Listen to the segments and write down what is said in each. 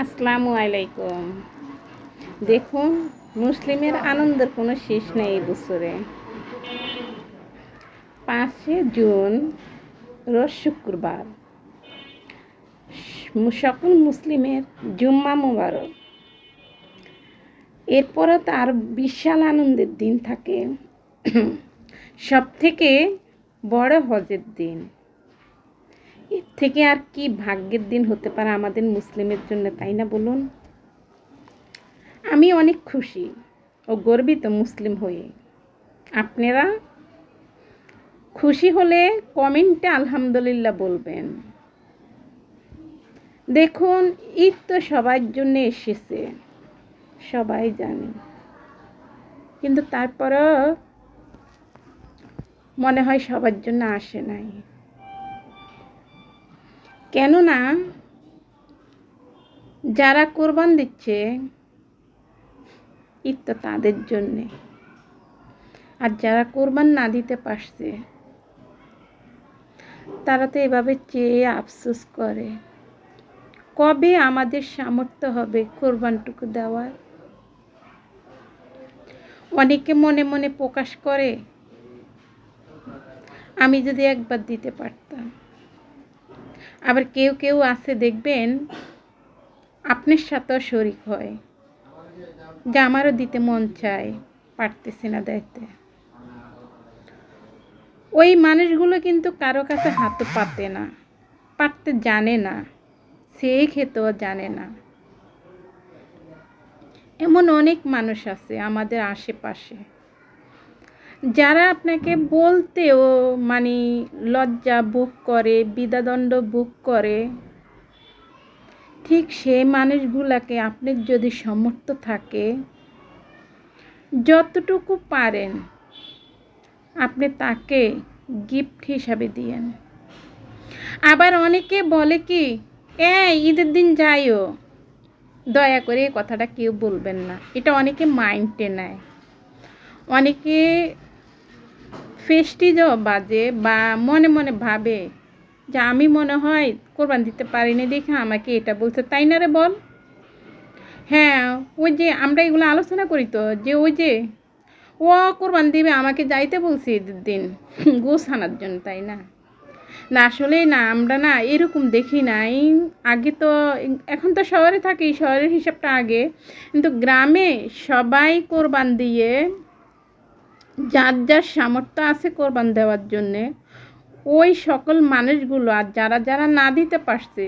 আসসালামু আলাইকুম। দেখুন, মুসলিমের আনন্দের কোনো শেষ নেই এই বছরে। পাঁচে জুন, রোজ শুক্রবার। সকল মুসলিমের জুম্মা মুবারক। এরপরও তার বিশাল আনন্দের দিন থাকে। সব থেকে বড় হজের দিন। এর থেকে আর কি ভাগ্যের দিন হতে পারে আমাদের মুসলিমের জন্য, তাই না বলুন? আমি অনেক খুশি ও গর্বিত মুসলিম হয়ে। আপনারা খুশি হলে কমেন্টে আলহামদুলিল্লাহ বলবেন। দেখুন, ঈদ তো সবার জন্য এসেছে, সবাই জানে। কিন্তু তারপরও মনে হয় সবার জন্য আসে নাই। কেননা যারা কোরবান দিচ্ছে, ঈদ তো তাদের জন্যে। আর যারা কোরবান না দিতে পারছে, তারা তো এভাবে চেয়ে আফসোস করে। কবে আমাদের সামর্থ্য হবে কোরবানটুকু দেওয়ার? অনেকে মনে মনে প্রকাশ করে, আমি যদি একবার দিতে পারতাম। আবার কেউ কেউ আছে দেখবেন, আপনার সাথেও শরিক হয়। যে আমারও দিতে মন চায়, পারতেছি না দেখতে ওই মানুষগুলো কিন্তু কারও কাছে হাতও পাতে না, পারতে জানে না সেই খেতেও জানে না। এমন অনেক মানুষ আছে আমাদের আশেপাশে। যারা আপনাকে বলতেও মানে লজ্জা বুক করে বিদাদণ্ড বুক করে, ঠিক সেই মানুষগুলাকে আপনি যদি সমর্থ থাকে, যতটুকু পারেন আপনি তাকে গিফট হিসাবে দিয়েন। আবার অনেকে বলে কি এ ঈদের দিন যাইও, দয়া করে কথাটা কেউ বলবেন না। এটা অনেকে মাইন্ডে নেয়। অনেকে ফেস্টিজও বাজে বা মনে মনে ভাবে যে আমি মনে হয় কোরবান দিতে পারিনি দেখে আমাকে এটা বলছে, তাই না রে বল? হ্যাঁ ওই যে আমরা এগুলো আলোচনা করি তো, যে ওই যে ও কোরবান দিবে আমাকে যাইতে বলছি দিন গোস আনার জন্য, তাই না? না আসলেই না, আমরা না এরকম দেখি নাই। আগে তো এখন তো শহরে থাকি, শহরের হিসাবটা আগে। কিন্তু গ্রামে সবাই কোরবান দিয়ে যার যার সামর্থ্য আছে কোরবান দেওয়ার জন্যে, ওই সকল মানুষগুলো আর যারা যারা না দিতে পারছে,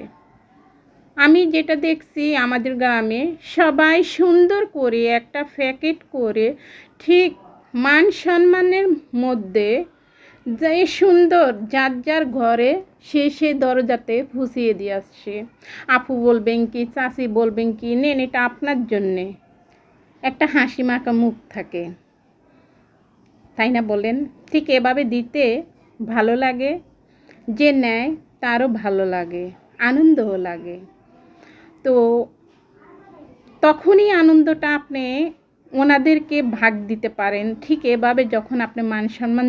আমি যেটা দেখছি আমাদের গ্রামে, সবাই সুন্দর করে একটা প্যাকেট করে ঠিক মান সম্মানের মধ্যে যে সুন্দর যার যার ঘরে সে সে দরজাতে ফুসিয়ে দিয়ে আসছে। আপু বলবেন কি চাষি বলবেন কি, নেন এটা আপনার জন্যে। একটা হাসি মাখা মুখ থাকে। তাই না বলেন? ঠিক এভাবে দিতে ভালো লাগে, যে নেয় তারও ভালো লাগে, আনন্দও লাগে। তো তখনই আনন্দটা আপনি ওনাদেরকে ভাগ দিতে পারেন। ঠিক এভাবে যখন আপনি মান সম্মান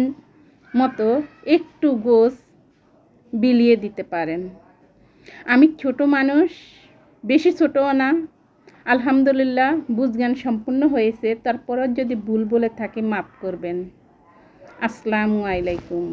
মতো একটু গোস বিলিয়ে দিতে পারেন। আমি ছোট মানুষ, বেশি ছোটও না আলহামদুলিল্লাহ বুঝজ্ঞান সম্পূর্ণ হয়েছে। তারপরও যদি ভুল বলে থাকে মাফ করবেন। আসসালামু আলাইকুম।